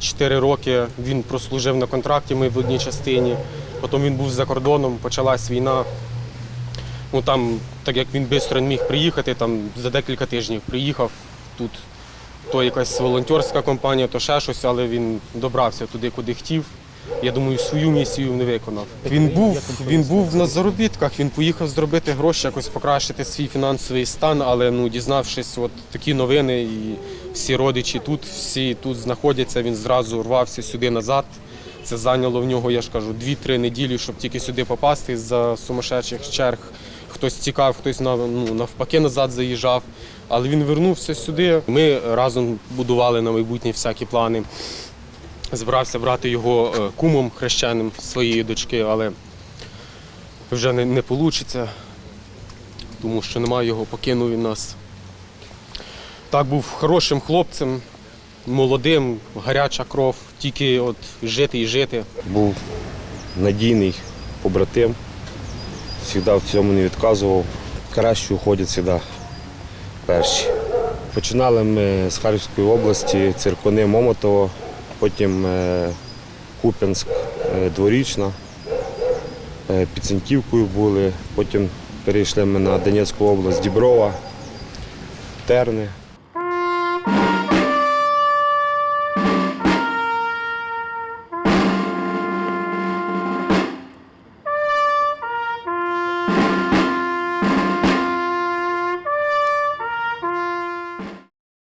Чотири роки він прослужив на контракті, ми в одній частині. Потім він був за кордоном, почалась війна. Ну там, так як він швидко не міг приїхати, там за декілька тижнів приїхав тут. То якась волонтерська компанія, то ще щось, але він добрався туди, куди хотів. Я думаю, свою місію не виконав. Він був, він був на заробітках, він поїхав зробити гроші, якось покращити свій фінансовий стан, але ну, дізнавшись от такі новини, і всі родичі тут, всі тут знаходяться, він зразу рвався сюди назад. Це зайняло в нього, я ж кажу, 2-3 неділі, щоб тільки сюди попасти з-за сумасшедших черг. Хтось тікав, хтось ну, навпаки назад заїжджав. Але він вернувся сюди. Ми разом будували на майбутнє всякі плани. Збирався брати його е, кумом хрещеним своєї дочки, але вже не, не вийде, тому що немає його, покинув він нас. Так був хорошим хлопцем, молодим, гаряча кров, тільки от жити і жити. Був надійний побратим, завжди в цьому не відказував. Краще уходять завжди перші. Починали ми з Харківської області, Циркони, Момотово, потім е, Куп'янськ, е, Дворічна, е, під Синьківкою були, потім перейшли ми на Донецьку область, Діброва, Терни.